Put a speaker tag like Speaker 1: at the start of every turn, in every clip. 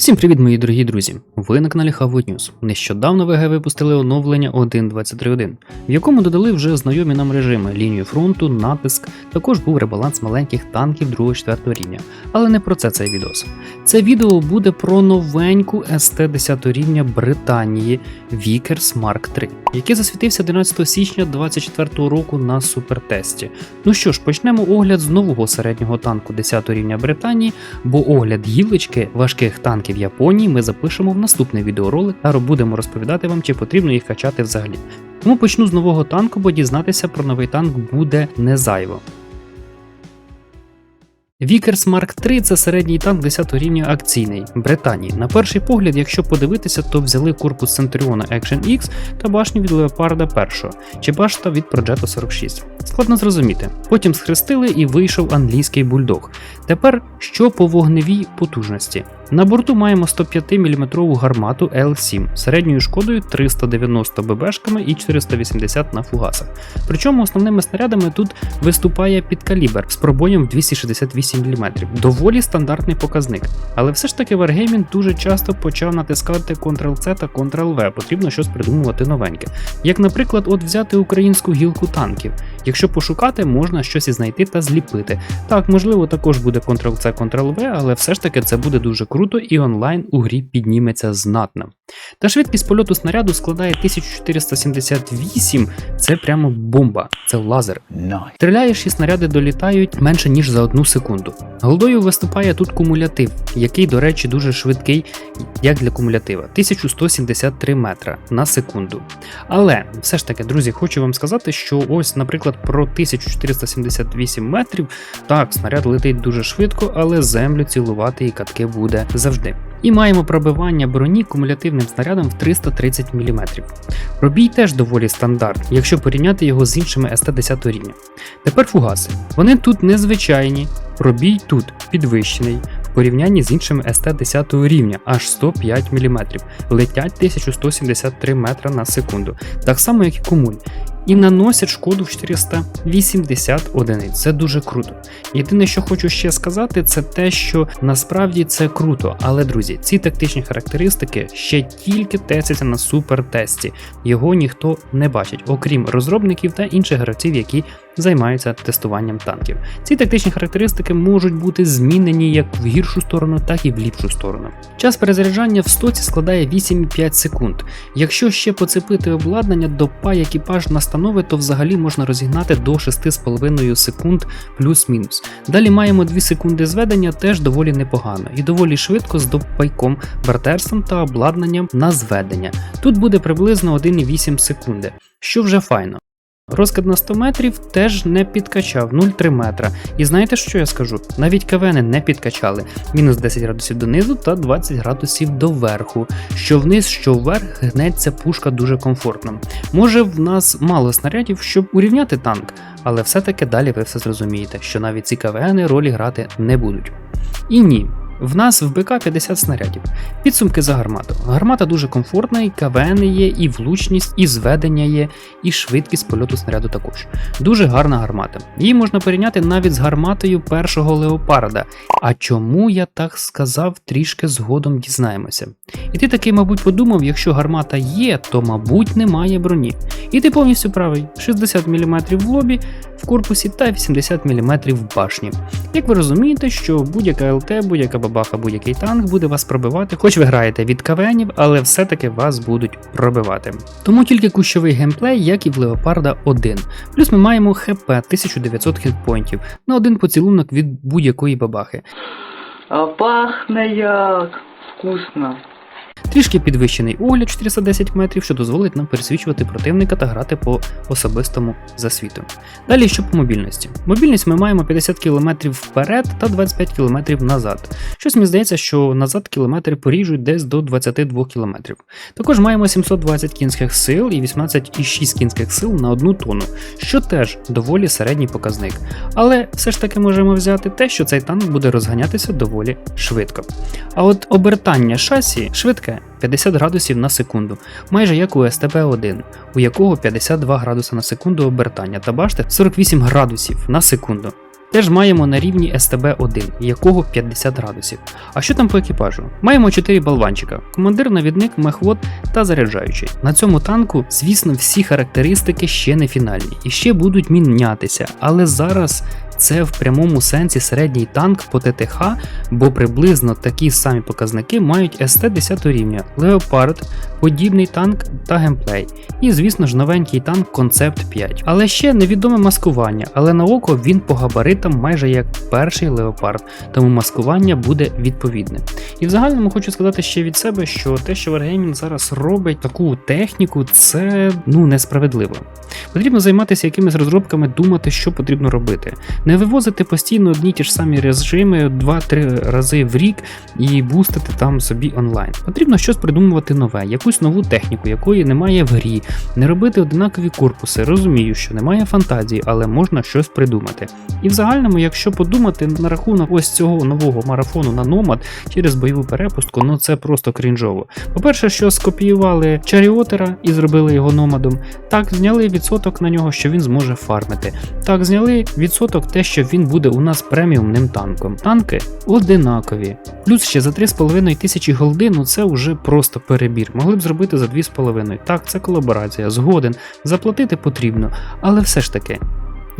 Speaker 1: Всім привіт, мої дорогі друзі! Ви на каналі Хавут News. Нещодавно ВГ випустили оновлення 1.23.1, в якому додали вже знайомі нам режими лінію фронту, натиск, також був ребаланс маленьких танків 2-4 рівня. Але не про це цей відос. Це відео буде про новеньку СТ 10 рівня Британії Vickers Mark III, який засвітився 11 січня 2024 року на супертесті. Ну що ж, почнемо огляд з нового середнього танку 10 рівня Британії, бо огляд гілочки важких танків Японії ми запишемо в наступний відеоролик та будемо розповідати вам, чи потрібно їх качати взагалі. Тому почну з нового танку, бо дізнатися про новий танк буде не зайво. Vickers Mark III – це середній танк 10 рівня акційний Британії. На перший погляд, якщо подивитися, то взяли корпус Centurion Action X та башню від Леопарда 1 чи башта від Progetto 46. Складно зрозуміти. Потім схрестили і вийшов англійський бульдог. Тепер що по вогневій потужності? На борту маємо 105 мм гармату L7 середньою шкодою 390 ББшками і 480 на фугасах. Причому основними снарядами тут виступає підкалібр з пробоєм в 268 мм. Доволі стандартний показник. Але все ж таки Wargaming дуже часто почав натискати Ctrl-C та Ctrl-V, потрібно щось придумувати новеньке. Як, наприклад, от взяти українську гілку танків. Якщо пошукати, можна щось і знайти та зліпити. Так, можливо, також буде Ctrl-C, Ctrl-V, але все ж таки це буде дуже круто і онлайн у грі підніметься знатно. Та швидкість польоту снаряду складає 1478, це прямо бомба, це лазер. Стріляєш і снаряди долітають менше ніж за одну секунду. Голдою виступає тут кумулятив, який, до речі, дуже швидкий, як для кумулятива 1173 метра на секунду. Але все ж таки, друзі, хочу вам сказати, що ось, наприклад, про 1478 метрів, так, снаряд летить дуже швидко, але землю цілувати і катки буде завжди. І маємо пробивання броні кумулятивним снарядом в 330 мм. Пробій теж доволі стандарт, якщо порівняти його з іншими СТ-10 рівня. Тепер фугаси. Вони тут незвичайні, пробій тут підвищений. В порівнянні з іншими СТ-10 рівня аж 105 мм, летять 1173 метра на секунду, так само як і кумуль, і наносять шкоду в 480 одиниць. Це дуже круто. Єдине, що хочу ще сказати, це те, що насправді це круто. Але, друзі, ці тактичні характеристики ще тільки тестяться на супертесті. Його ніхто не бачить, окрім розробників та інших гравців, які займаються тестуванням танків. Ці тактичні характеристики можуть бути змінені як в гіршу сторону, так і в ліпшу сторону. Час перезаряджання в стоці складає 8,5 секунд. Якщо ще поцепити обладнання до пай екіпаж настанови, то взагалі можна розігнати до 6,5 секунд плюс-мінус. Далі маємо 2 секунди зведення, теж доволі непогано, і доволі швидко з допайком, бартерством та обладнанням на зведення. Тут буде приблизно 1,8 секунди, що вже файно. Розкид на 100 метрів теж не підкачав 0,3 метра. І знаєте, що я скажу? Навіть кавени не підкачали. Мінус 10 градусів донизу та 20 градусів доверху. Що вниз, що вверх, гнеться пушка дуже комфортно. Може, в нас мало снарядів, щоб урівняти танк, але все-таки далі ви все зрозумієте, що навіть ці кавени ролі грати не будуть. І ні. В нас в БК 50 снарядів. Підсумки за гармату. Гармата дуже комфортна, і КВН є, і влучність, і зведення є, і швидкість польоту снаряду також. Дуже гарна гармата. Її можна порівняти навіть з гарматою першого леопарда. А чому я так сказав, трішки згодом дізнаємося. І ти таки, мабуть, подумав, якщо гармата є, то, мабуть, немає броні. І ти повністю правий: 60 мм в лобі, в корпусі та 80 мм в башні. Як ви розумієте, що будь-яка ЛТ, будь-яка бабаха, будь-який танк буде вас пробивати, хоч ви граєте від кавенів, але все-таки вас будуть пробивати. Тому тільки кущовий геймплей, як і в Леопарда 1. Плюс ми маємо ХП 1900 хітпоінтів на один поцілунок від будь-якої бабахи.
Speaker 2: А пахне як вкусно.
Speaker 1: Трішки підвищений огляд 410 метрів, що дозволить нам пересвічувати противника та грати по особистому засвіту. Далі що по мобільності. Мобільність ми маємо 50 км вперед та 25 км назад. Щось мені здається, що назад кілометри поріжуть десь до 22 км. Також маємо 720 кінських сил і 18,6 кінських сил на одну тонну, що теж доволі середній показник. Але все ж таки можемо взяти те, що цей танк буде розганятися доволі швидко. А от обертання шасі швидке 50 градусів на секунду, майже як у СТБ-1, у якого 52 градуси на секунду обертання, та бачите 48 градусів на секунду. теж маємо на рівні СТБ-1, якого 50 градусів. А що там по екіпажу? Маємо 4 болванчика: командир, навідник, мехвод та заряджаючий. На цьому танку, звісно, всі характеристики ще не фінальні і ще будуть мінятися, але зараз. Це в прямому сенсі середній танк по ТТХ, бо приблизно такі самі показники мають СТ 10 рівня, Леопард, подібний танк та геймплей. І, звісно ж, новенький танк Concept 5. Але ще невідоме маскування, але на око він по габаритам майже як перший леопард, тому маскування буде відповідне. І в загальному хочу сказати ще від себе, що те, що Wargaming зараз робить таку техніку, це ну несправедливо. Потрібно займатися якимись розробками, думати, що потрібно робити. Не вивозити постійно одні ті ж самі режими 2-3 рази в рік і бустити там собі онлайн. Потрібно щось придумувати нове, якусь нову техніку, якої немає в грі, не робити одинакові корпуси. Розумію, що немає фантазії, але можна щось придумати. І в загальному, якщо подумати на рахунок ось цього нового марафону на Nomad через бойову перепустку, ну це просто крінжово. По-перше, що скопіювали Чаріотера і зробили його номадом. Так, зняли відсоток на нього, що він зможе фармити. Так, зняли відсоток те, що він буде у нас преміумним танком. Танки одинакові. Плюс ще за 3,5 тисячі голди, ну це вже просто перебір. Могли б зробити за 2,5. Так, це колаборація, згоден. Заплатити потрібно, але все ж таки.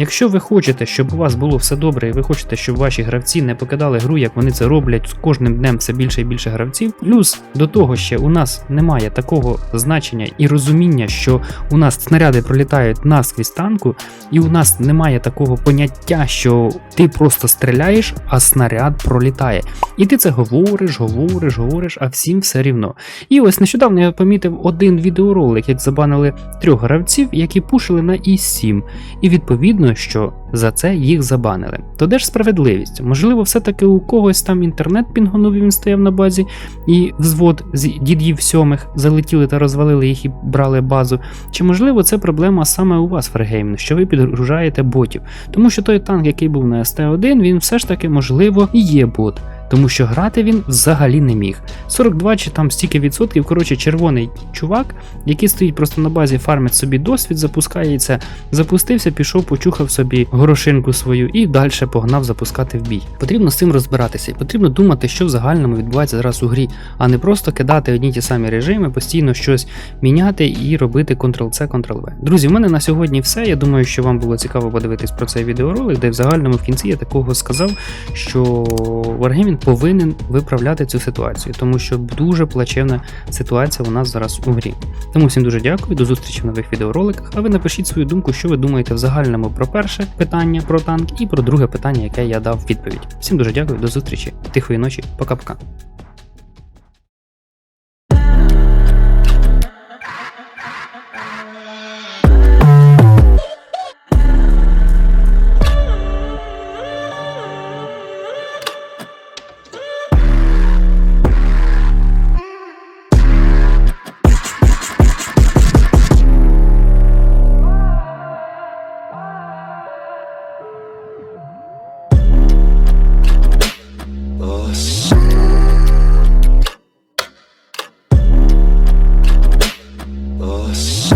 Speaker 1: Якщо ви хочете, щоб у вас було все добре, і ви хочете, щоб ваші гравці не покидали гру, як вони це роблять з кожним днем все більше і більше гравців. Плюс до того ще у нас немає такого значення і розуміння, що у нас снаряди пролітають наскрізь танку, і у нас немає такого поняття, що ти просто стріляєш, а снаряд пролітає. І ти це говориш, говориш, говориш, а всім все рівно. І ось нещодавно я помітив один відеоролик, як забанили трьох гравців, які пушили на І7. І відповідно, що за це їх забанили. То де ж справедливість? Можливо, все-таки у когось там інтернет пінгонув, він стояв на базі, і взвод з дідів сьомих залетіли та розвалили їх і брали базу. Чи можливо це проблема саме у вас, Фергейм, що ви підгружаєте ботів? Тому що той танк, який був на СТ1, він все ж таки, можливо, і є бот. Тому що грати він взагалі не міг. 42 чи там стільки відсотків, коротше, червоний чувак, який стоїть просто на базі, фармить собі досвід, запускається, запустився, пішов, почухав собі горошинку свою і далі погнав запускати в бій. Потрібно з цим розбиратися, і потрібно думати, що в загальному відбувається зараз у грі, а не просто кидати одні ті самі режими, постійно щось міняти і робити Ctrl-C, Ctrl-V. Друзі, в мене на сьогодні все. Я думаю, що вам було цікаво подивитись про цей відеоролик, де в загальному в кінці я такого сказав, що Wargaming повинен виправляти цю ситуацію, тому що дуже плачевна ситуація у нас зараз у грі. Тому всім дуже дякую, до зустрічі в нових відеороликах. А ви напишіть свою думку, що ви думаєте в загальному про перше питання про танк і про друге питання, яке я дав відповідь. Всім дуже дякую, до зустрічі, тихої ночі, пока-пока. House.